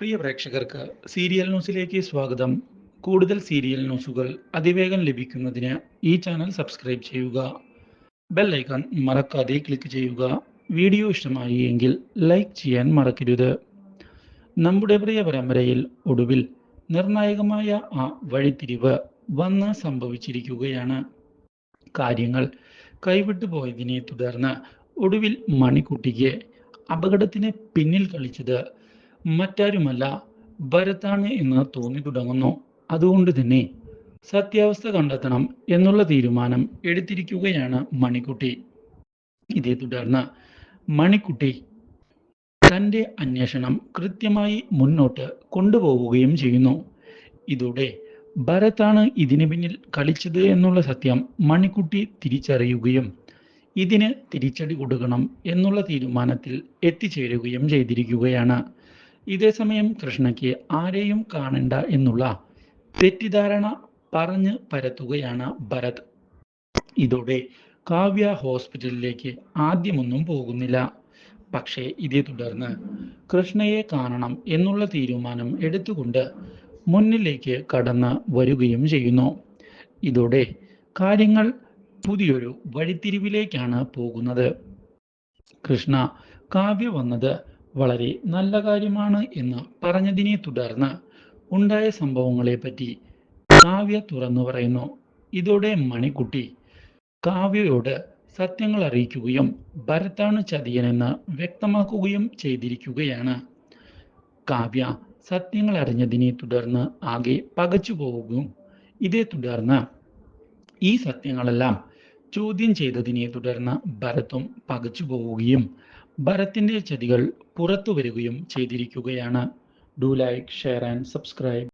പ്രിയ പ്രേക്ഷകർക്ക് സീരിയൽ ന്യൂസിലേക്ക് സ്വാഗതം. കൂടുതൽ സീരിയൽ ന്യൂസുകൾ അതിവേഗം ലഭിക്കുന്നതിന് ഈ ചാനൽ സബ്സ്ക്രൈബ് ചെയ്യുക. ബെൽ ഐക്കൺ മറക്കാതെ ക്ലിക്ക് ചെയ്യുക. വീഡിയോ ഇഷ്ടമായി എങ്കിൽ ലൈക്ക് ചെയ്യാൻ മറക്കരുത്. നമ്മുടെ പ്രിയ പരമ്പരയിൽ ഒടുവിൽ നിർണായകമായ ആ വഴിത്തിരിവ് വന്ന് സംഭവിച്ചിരിക്കുകയാണ്. കാര്യങ്ങൾ കൈവിട്ടു പോയതിനെ തുടർന്ന് ഒടുവിൽ മണിക്കുട്ടിക്ക് അപകടത്തിന് പിന്നിൽ കളിച്ചത് മറ്റാരുമല്ല ഭരതാണ് എന്ന് തോന്നി തുടങ്ങുന്നു. അതുകൊണ്ട് തന്നെ സത്യാവസ്ഥ കണ്ടെത്തണം എന്നുള്ള തീരുമാനം എടുത്തിരിക്കുകയാണ് മണിക്കുട്ടി. ഇതേ തുടർന്ന് മണിക്കുട്ടി തന്റെ അന്വേഷണം കൃത്യമായി മുന്നോട്ട് കൊണ്ടുപോവുകയും ചെയ്യുന്നു. ഇതോടെ ഭരതാണ് ഇതിനു പിന്നിൽ കളിച്ചത് എന്നുള്ള സത്യം മണിക്കുട്ടി തിരിച്ചറിയുകയും ഇതിന് തിരിച്ചടി കൊടുക്കണം എന്നുള്ള തീരുമാനത്തിൽ എത്തിച്ചേരുകയും ചെയ്തിരിക്കുകയാണ്. ഇതേസമയം കൃഷ്ണയ്ക്ക് ആരെയും കാണണ്ട എന്നുള്ള തെറ്റിദ്ധാരണ പറഞ്ഞ് പരത്തുകയാണ് ഭരത്. ഇതോടെ കാവ്യ ഹോസ്പിറ്റലിലേക്ക് ആദ്യമൊന്നും പോകുന്നില്ല. പക്ഷേ ഇതേ തുടർന്ന് കൃഷ്ണയെ കാണണം എന്നുള്ള തീരുമാനം എടുത്തുകൊണ്ട് മുന്നിലേക്ക് കടന്ന് വരികയും ചെയ്യുന്നു. ഇതോടെ കാര്യങ്ങൾ പുതിയൊരു വഴിത്തിരിവിലേക്കാണ് പോകുന്നത്. കൃഷ്ണ കാവ്യ വന്നത് വളരെ നല്ല കാര്യമാണ് എന്ന് പറഞ്ഞതിനെ തുടർന്ന് ഉണ്ടായ സംഭവങ്ങളെപ്പറ്റി കാവ്യ തുറന്നു പറയുന്നു. ഇതോടെ മണിക്കുട്ടി കാവ്യയോട് സത്യങ്ങൾ അറിയിക്കുകയും ഭരത്താണ് ചതിയനെന്ന് വ്യക്തമാക്കുകയും ചെയ്തിരിക്കുകയാണ്. കാവ്യ സത്യങ്ങൾ അറിഞ്ഞതിനെ തുടർന്ന് ആകെ പകച്ചു പോവുകയും ഇതേ തുടർന്ന് ഈ സത്യങ്ങളെല്ലാം ചോദ്യം ചെയ്തതിനെ തുടർന്ന് ഭരത്തും പകച്ചു പോവുകയും ഭരത്തിന്റെ ചെടികൾ പുറത്തു വരികയും ചെയ്തിരിക്കുകയാണ്. Do like share and subscribe